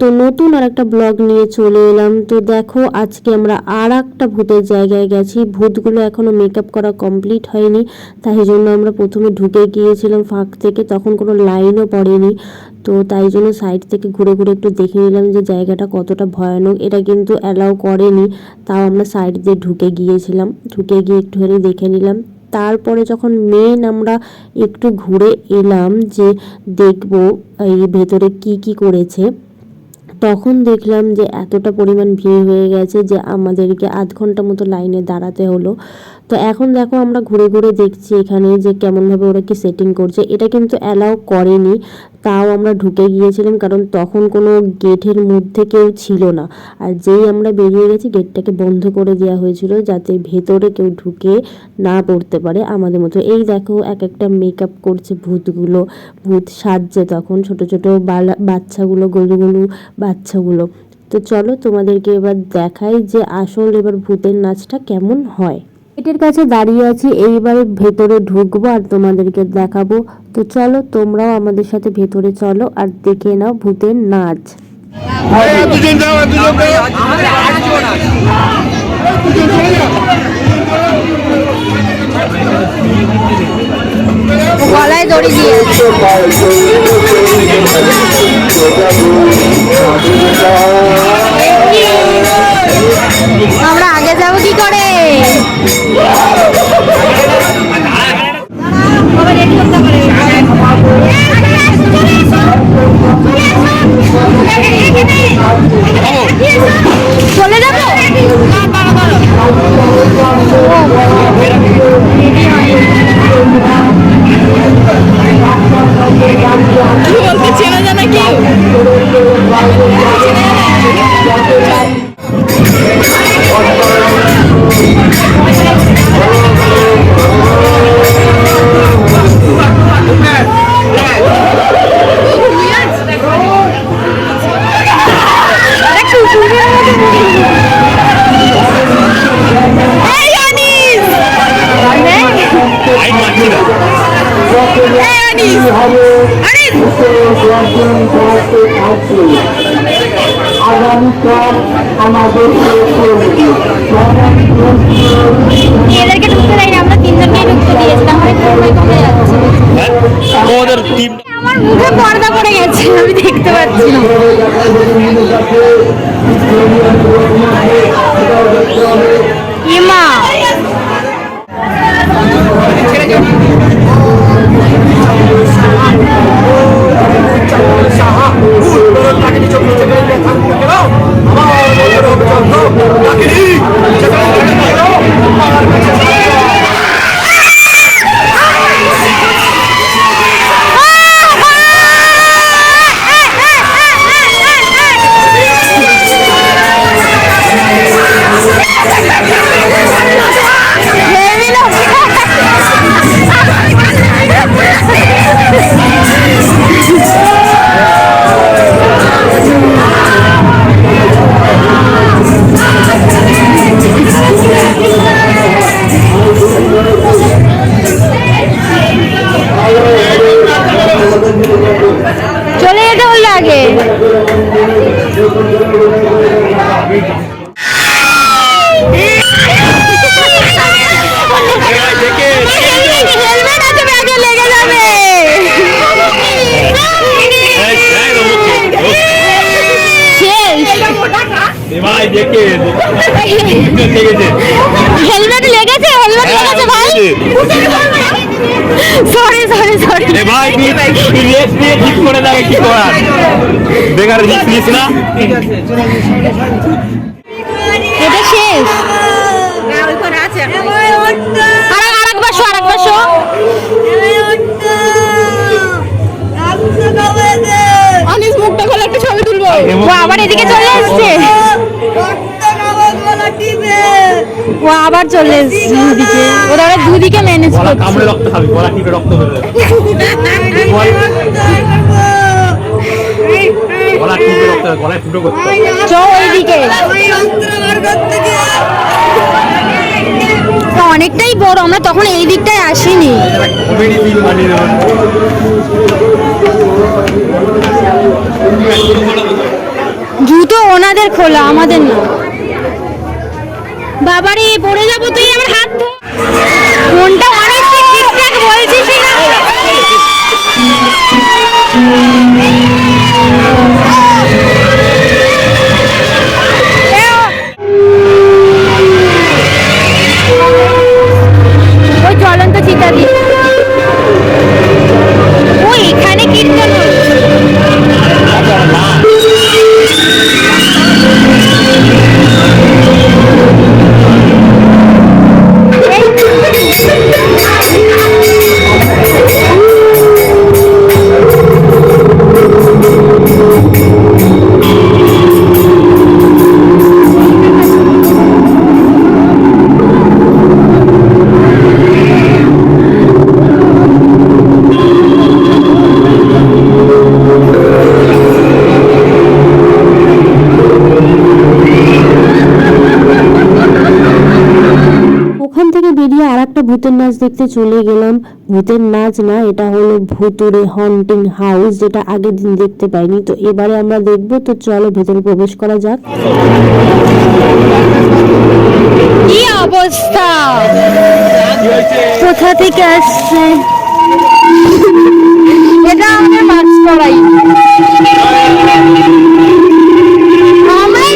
তো নতুন আর একটা ব্লগ নিয়ে চলে এলাম। তো দেখো, আজকে আমরা আর একটা ভূতের জায়গায় গেছি। ভূতগুলো এখনও মেকআপ করা কমপ্লিট হয়নি, তাই জন্য আমরা প্রথমে ঢুকে গিয়েছিলাম ফাঁক থেকে, তখন কোনো লাইনও পড়েনি। তো তাই জন্য সাইড থেকে ঘুরে ঘুরে একটু দেখে নিলাম যে জায়গাটা কতটা ভয়ানক। এটা কিন্তু অ্যালাউ করেনি, তাও আমরা সাইড দিয়ে ঢুকে গিয়েছিলাম। ঢুকে গিয়ে একটুখানি দেখে নিলাম। তারপরে যখন মেন আমরা একটু ঘুরে এলাম যে দেখব, এই ভেতরে কি কি করেছে। তখন দেখলাম যে এতটা পরিমাণ ভিড় হয়ে গেছে যে আমাদেরকে আধ ঘণ্টা মতো লাইনে দাঁড়াতে হলো। তো এখন দেখো আমরা ঘুরে ঘুরে দেখছি এখানে যে কেমনভাবে ওরা কি সেটিং করছে। এটা কিন্তু অ্যালাউ করেনি, তাও আমরা ঢুকে গিয়েছিলাম কারণ তখন কোনো গেটের মধ্যে কেউ ছিল না। আর যেই আমরা বেরিয়ে গেছি গেটটাকে বন্ধ করে দেওয়া হয়েছিল যাতে ভেতরে কেউ ঢুকে না পড়তে পারে আমাদের মতো। এই দেখো এক একটা মেকআপ করছে ভূতগুলো, ভূত সাজছে তখন ছোট ছোট বাচ্চাগুলো গলু গলু বাচ্চাগুলো। তো চলো তোমাদেরকে এবার দেখাই যে আসল এবার ভূতের নাচটা কেমন হয়। গেটের কাছে দাঁড়িয়ে আছি এইবার ভেতরে ঢুকবো আর তোমাদেরকে দেখাবো। তো চলো তোমরাও আমাদের সাথে ভেতরে চলো আর দেখে নাও ভূতের নাচ। গলায় দড়ি দিয়ে। চলে যাব? বলতে চেনা জানা কেউ এই আনিস আনিস এদেরকে আমরা তিনজনকে ঢুকতে আমার মুখে পর্দা পড়ে গেছে আমি দেখতে পাচ্ছি ইমা হেলমেট লেগেছে হেলমেট লেগেছে ভাই। সরি সরি সরি রে ভাই তুই রেস নিয়ে ঠিক করে দাও কি করার? বেকার রিস্ক নিস না। ও আবার চলে এসছে ওদিকে ওরা ওরা দুদিকে ম্যানেজ করছে। কামড়ে রক্ত খাবি গলা টিপে রক্ত বেরোবে গলা টিপে রক্ত গলায় ফুটো করতে। চো ওইদিকে অনেকটাই বড় আমরা তখন এই দিকটায় আসিনি। জুতো ওনাদের খোলা আমাদের না। বাবারে পড়ে যাব তুই আমার হাত ধর। বেরিয়ে আর একটা ভূতের নাচ দেখতে চলে গেলাম। ভূতের নাচ না এটা হলো ভুতুরে হন্টিং হাউস যেটা আগের দিন দেখতে পাইনি। তো এবারে আমরা দেখব তো চলো ভেতরে প্রবেশ করা যাক। কি অবস্থা? কোথা থেকে আসছে? এটা আমাদের মাছ পড়াই আমরা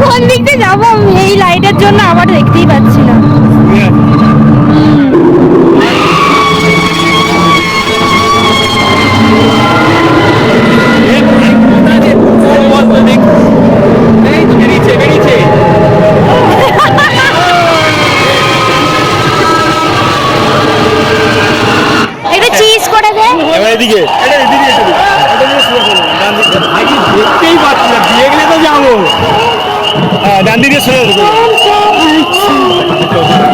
কোন দিক দিয়ে যাব? আমি এই লাইটের জন্য আবার দেখতেই পাচ্ছি না। ডান দিকে সরে।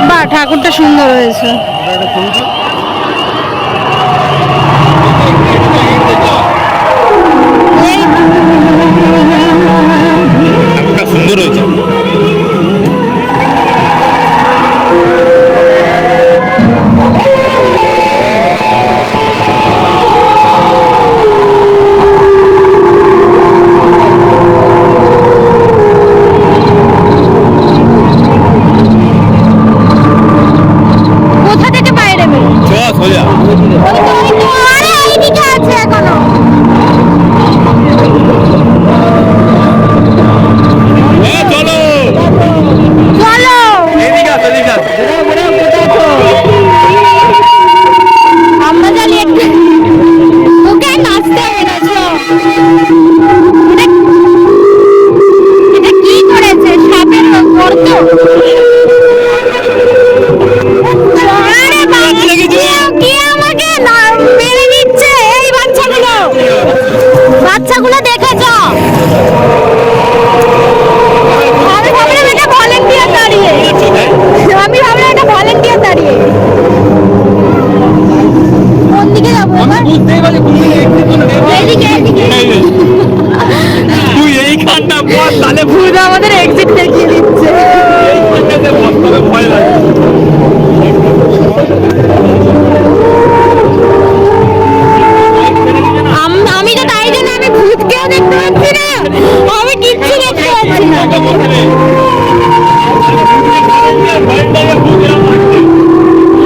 বা ঠাকুরটা সুন্দর হয়েছে ঠাকুরটা সুন্দর হয়েছে 可以啊。可以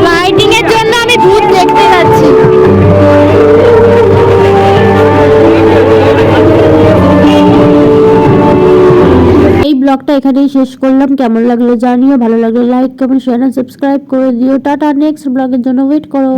লাইটিং এর জন্য আমি দেখতে পাচ্ছি এই ব্লগটা এখানেই শেষ করলাম। কেমন লাগল জানিও। ভালো লাগল লাইক কমেন্ট শেয়ার সাবস্ক্রাইব করে দিও। টাটা নেক্সট ব্লগের জন্য ওয়েট করো।